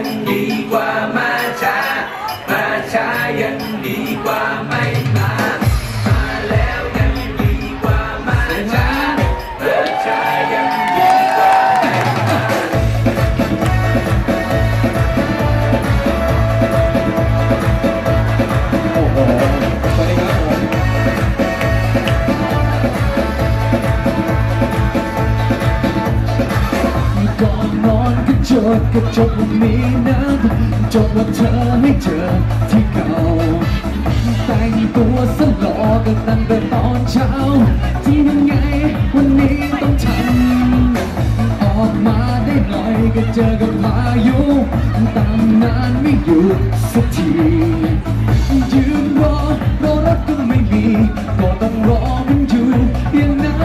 ยังดีกว่ามาช้า มาช้ายังดีกว่าไม่ จดก็จดว่ามีน้ำจดว่าเธอให้เจอที่เก่าแต่งตัวสลอกันตั้งแต่ตอนเช้า ที่ยังไงวันนี้ต้องทำออกมาได้หน่อยก็เจอกับพายุตามนานไม่อยู่สักทียืนรอรอรถก็ไม่มีก็ต้องรอมันอยู่อย่างนั้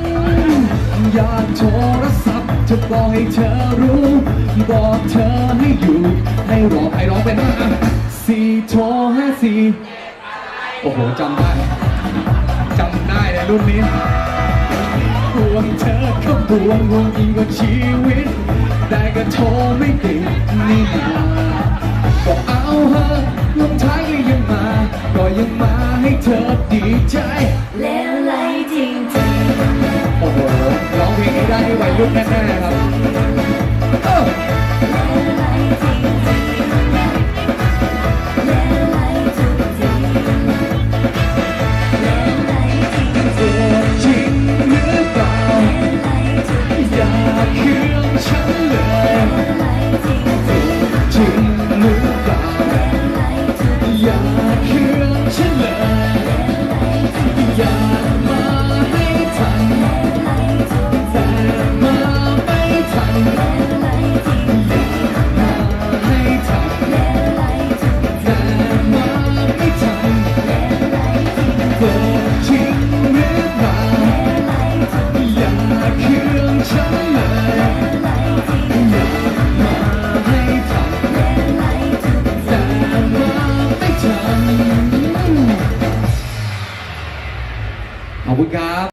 นอยากโทรศัพท์ จะบอกให้เธอรู้ บอกเธอให้อยู่ให้รอให้ร้องเป็นว่าสี่โทรห้าสี่โอ้โหจำได้จำได้ในรุ่นนี้ห่วงเธอก็ห่วงห่วงยิ่งกว่าชีวิต แต่ก็โทรไม่ติดนี่นาก็เอาเถอะลงท้ายก็ยังมา ก็ยังมาให้เธอดีใจ วัยรุ่นแน่ๆครับ อบคุณครับ